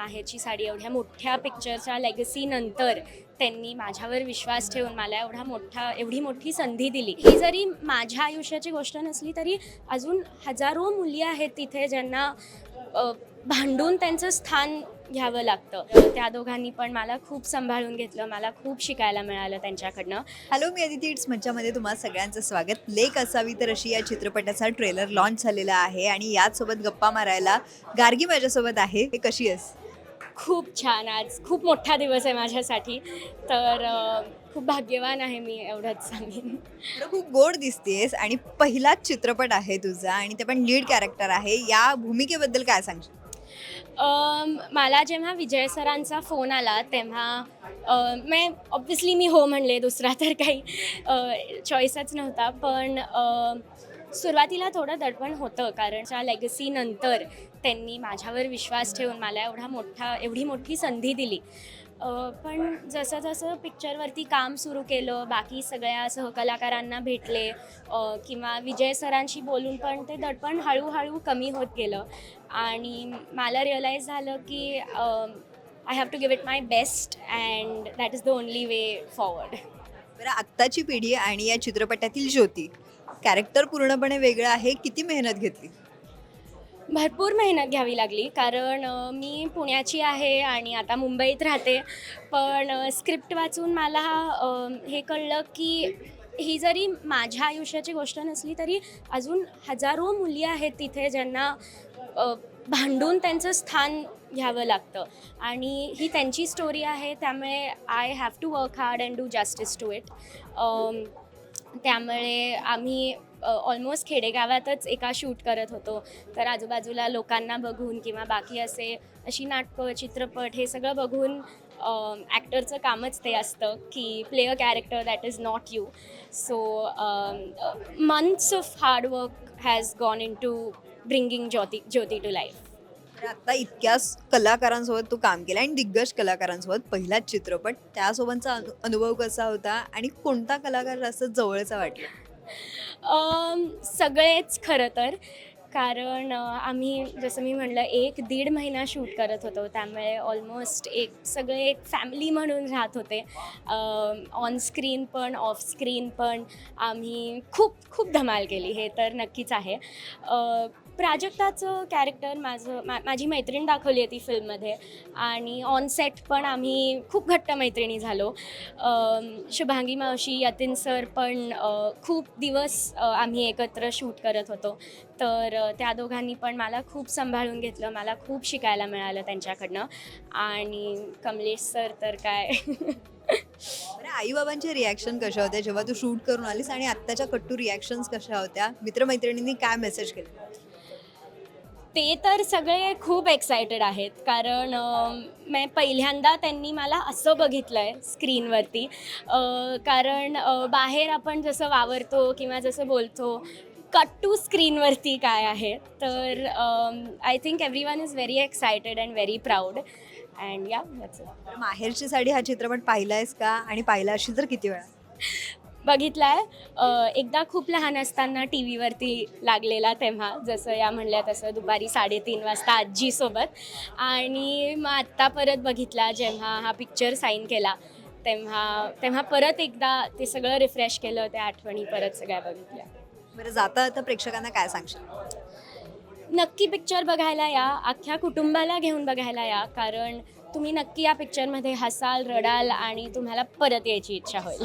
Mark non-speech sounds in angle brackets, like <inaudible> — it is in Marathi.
माहेरची साडी एवढ्या मोठ्या पिक्चरच्या लेगसीनंतर त्यांनी माझ्यावर विश्वास ठेवून मला एवढा मोठा एवढी मोठी संधी दिली. ही जरी माझ्या आयुष्याची गोष्ट नसली तरी अजून हजारो मुली आहेत तिथे ज्यांना भांडून त्यांचं स्थान घ्यावं लागतं. त्या दोघांनी पण मला खूप सांभाळून घेतलं मला खूप शिकायला मिळालं त्यांच्याकडनं. हॅलो मी अदिती. इट्स मज्जामध्ये तुम्हा सगळ्यांचं स्वागत. लेक असावी तर अशी या चित्रपटाचा ट्रेलर लॉन्च झालेला आहे आणि याचसोबत गप्पा मारायला गार्गी माझ्यासोबत आहे. हे कशी आहेस? खूप छान. आज खूप मोठा दिवस आहे माझ्यासाठी. तर खूप भाग्यवान आहे मी एवढंच सांगेन. खूप गोड दिसतेस आणि पहिलाच चित्रपट आहे तुझा आणि ते पण लीड कॅरेक्टर आहे. या भूमिकेबद्दल काय सांगशील? मला जेव्हा विजय सरांचा फोन आला तेव्हा मी ऑब्विसली मी हो म्हणले दुसरा तर काही चॉईसच नव्हता. पण सुरुवातीला थोडं दडपण होतं कारण त्या लेगसीनंतर त्यांनी माझ्यावर विश्वास ठेवून मला एवढा मोठा एवढी मोठी संधी दिली. पण जसं जसं पिक्चरवरती काम सुरू केलं बाकी सगळ्या सहकलाकारांना भेटले किंवा विजय सरांशी बोलून पण ते दडपण हळूहळू कमी होत गेलं. आणि मला रिअलाईज झालं की I have to give it my best and that is the only way forward बरं आत्ताची पिढी आणि या चित्रपटातील ज्योती कॅरेक्टर पूर्णपणे वेगळं आहे किती मेहनत घेतली? भरपूर मेहनत घ्यावी लागली कारण मी पुण्याची आहे आणि आता मुंबईत राहते. पण स्क्रिप्ट वाचून मला हे कळलं की ही जरी माझ्या आयुष्याची गोष्ट नसली तरी अजून हजारो मुली आहेत तिथे ज्यांना भांडून त्यांचं स्थान घ्यावं लागतं. आणि ही त्यांची स्टोरी आहे त्यामुळे I have to work hard and do justice to it त्यामुळे आम्ही ऑलमोस्ट खेडेगावातच एका शूट करत होतो. तर आजूबाजूला लोकांना बघून किंवा बाकी असे अशी नाटकं चित्रपट हे सगळं बघून ॲक्टरचं कामच ते असतं की play a character that is not you so months of hard work has gone into bringing Jyoti Jyoti to life आता इतक्याच कलाकारांसोबत तू काम केलं आणि दिग्गज कलाकारांसोबत पहिलाच चित्रपट त्यासोबतचा अनु- अनुभव कसा होता आणि कोणता कलाकार जास्त जवळचा वाटला? सगळेच खरं तर. कारण आम्ही जसं मी म्हणलं एक दीड महिना शूट करत होतो. त्यामुळे ऑलमोस्ट एक सगळे एक फॅमिली म्हणून राहत होते. ऑन स्क्रीन पण ऑफ स्क्रीन पण आम्ही खूप खूप धमाल केली. हे तर नक्कीच आहे. प्राजक्ताचं कॅरेक्टर माझं मा माझी मैत्रीण दाखवली आहे ती फिल्ममध्ये आणि ऑन सेट पण आम्ही खूप घट्ट मैत्रिणी झालो. शुभांगी मावशी यतीन सर पण खूप दिवस आम्ही एकत्र शूट करत होतो. तर त्या दोघांनी पण मला खूप सांभाळून घेतलं मला खूप शिकायला मिळालं त्यांच्याकडनं. आणि कमलेश सर तर काय? आईबाबांचे आई बाबांचे रिॲक्शन कशा होत्या जेव्हा तू शूट करून आलीस आणि आत्ताच्या कट्टू रिॲक्शन्स कशा होत्या? मित्रमैत्रिणींनी काय मेसेज केला? ते तर सगळे खूप एक्सायटेड आहेत. कारण मी पहिल्यांदा त्यांनी मला असं बघितलं आहे स्क्रीनवरती कारण बाहेर आपण जसं वावरतो किंवा जसं बोलतो कट टू स्क्रीनवरती काय आहे? तर I think every one is very excited and very proud and या माहेरची साडी हा चित्रपट पाहिलायस का? आणि पाहिला असेल तर किती वेळा? <laughs> बघितला आहे एकदा खूप लहान असताना टी व्हीवरती लागलेला तेव्हा जसं या म्हणल्या तसं दुपारी साडेतीन वाजता आजीसोबत. आणि मग आत्ता परत बघितला जेव्हा हा पिक्चर साईन केला तेव्हा तेव्हा परत एकदा ते सगळं रिफ्रेश केलं त्या आठवणी परत सगळ्या बघितल्या. बरं जाता आता प्रेक्षकांना काय सांगशील? नक्की पिक्चर बघायला या अख्ख्या कुटुंबाला घेऊन बघायला या कारण तुम्ही नक्की या पिक्चरमध्ये हसाल रडाल आणि तुम्हाला परत यायची इच्छा होईल.